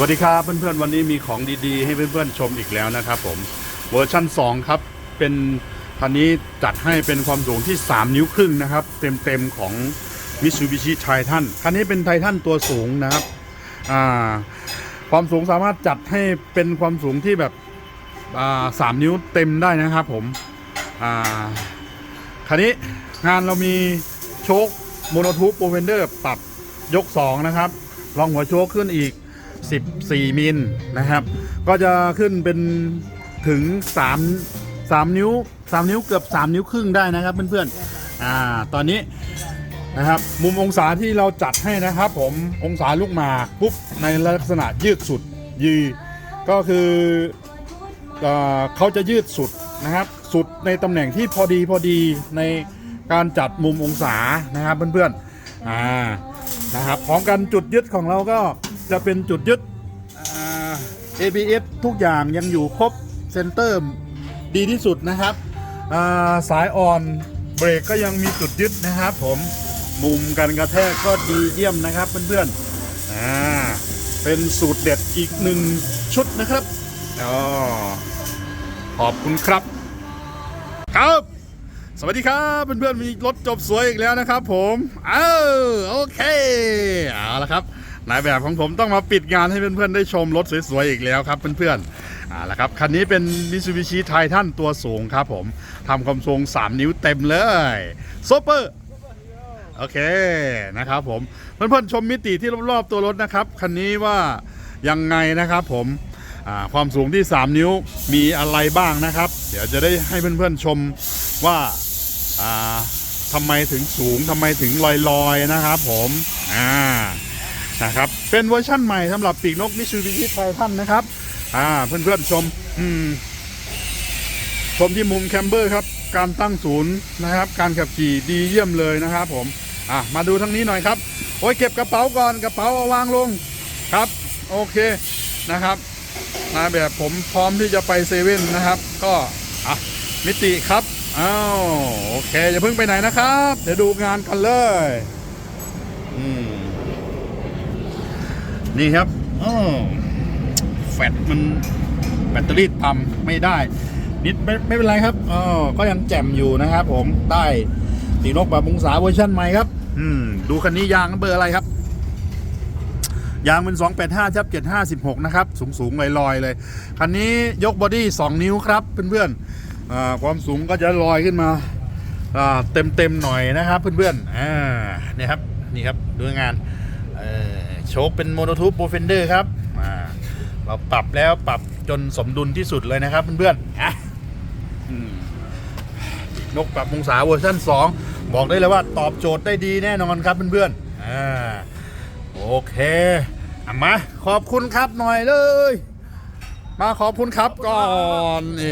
สวัสดีครับเพื่อนๆวันนี้มีของดีๆ ให้เพื่อนๆชมอีกแล้วนะครับผมเวอร์ชั่น 2 ครับเป็นคันนี้จัดให้เป็นความสูงที่ 3 นิ้วครึ่งนะครับ เต็มๆของ Mitsubishi Titan คันนี้เป็นไททันตัวสูงนะครับความสูงสามารถจัดให้เป็นความสูงที่แบบสามนิ้วเต็มได้นะครับผมคันนี้งานเรามีโชคโมโนทูปโปรเวนเดอร์ปรับยก 2 นะครับลองหัวโชคขึ้นอีก 14 มิลนะครับ ก็จะขึ้นเป็นถึง 3 3 นิ้ว 3 นิ้วเกือบ 3 นิ้วครึ่งได้นะครับเพื่อนๆอ่าตอนนี้นะครับมุมองศาที่เราจัดให้นะครับผมองศาลูกหมากปุ๊บในลักษณะยืดสุดยืก็คืออ่อเขาจะยืดสุดนะครับ สุดในตำแหน่งที่พอดีพอดีในการจัดมุมองศานะครับเพื่อนๆอ่านะครับพร้อมกันจุดยึดของเราก็ จะเป็นจุดยึดอ่า ABS ทุกอย่างยังอยู่ครบเซนเตอร์ดีที่สุดนะครับอ่าสายอ่อนเบรกก็ยังมีจุดยึดนะครับ ผมมุมกันกระแทกก็ดีเยี่ยมนะครับเพื่อนๆอ่าเป็นสูตรเด็ดอีกหนึ่งชุดนะครับอ๋อขอบคุณครับ ครับ สวัสดีครับเพื่อนๆมีรถจบสวยอีกแล้วนะครับ ผม เออโอเคเอาละครับ นายแบบของผมต้องมาปิดงานให้เพื่อนๆ ได้ชมรถสวยๆ อีกแล้วครับเพื่อนๆเอาละครับ คันนี้เป็น Mitsubishi Titan ตัวสูงครับผมทำความสูง3 นิ้วเต็มเลยโซเปอร์โอเคนะครับผมเพื่อนๆ ชมมิติที่รอบๆ ตัวรถนะครับ คันนี้ว่ายังไงนะครับผมความสูงที่ 3 นิ้วมีอะไรบ้างนะครับ เดี๋ยวจะได้ให้เพื่อนๆ ชมว่าอ่าทำไมถึงสูงทำไมถึงลอยๆนะครับผมอ่า นะครับ เป็นเวอร์ชั่นใหม่สำหรับปีกนกมิชูบิชิไททันนะครับ อ่าเพื่อนๆชมอืมชมที่มุมแคมเบอร์ครับ การตั้งศูนย์นะครับ การขับขี่ดีเยี่ยมเลยนะครับผม อะมาดูทางนี้หน่อยครับ โอ้ยเก็บกระเป๋าก่อนกระเป๋าเอาวางลงครับ โอเคนะครับมาแบบผมพร้อมที่จะไปเซเว่นนะครับ ก็อะมิติครับอ้าวโอเคอย่าเพิ่งไปไหนนะครับ เดี๋ยวดูงานกันเลย อืม นี่ครับอ้อแฟตมันแบตเตอรี่ต่ำไม่ได้ นิดไม่ไม่เป็นไรครับอ๋อก็ยังแจ่มอยู่นะครับ ผมได้สีนกแบบองศาเวอร์ชันใหม่ครับ อืม ดูคันนี้ยางเบอร์อะไรครับ ยางเป็น 285ชับ756 นะครับ สูงสูงลอยๆ เลย คันนี้ยกบอดี้ 2 นิ้วครับ เพื่อนๆความสูงก็จะลอยขึ้นมาเต็มเต็มๆหน่อยนะครับ เพื่อนๆอ่านี่ครับ นี่ครับดูงาน เออ โชคเป็นโมโนทูปโปรเฟนเดอร์ครับอ่าเราปรับแล้วปรับจนสมดุลที่สุดเลยนะครับเพื่อนๆอะอืมนกปรับองศาเวอร์ชัน2 บอกได้เลยว่าตอบโจทย์ได้ดีแน่นอนครับเพื่อนๆอ่าโอเคอะมาขอบคุณครับหน่อยเลย มาขอบคุณครับก่อนเอ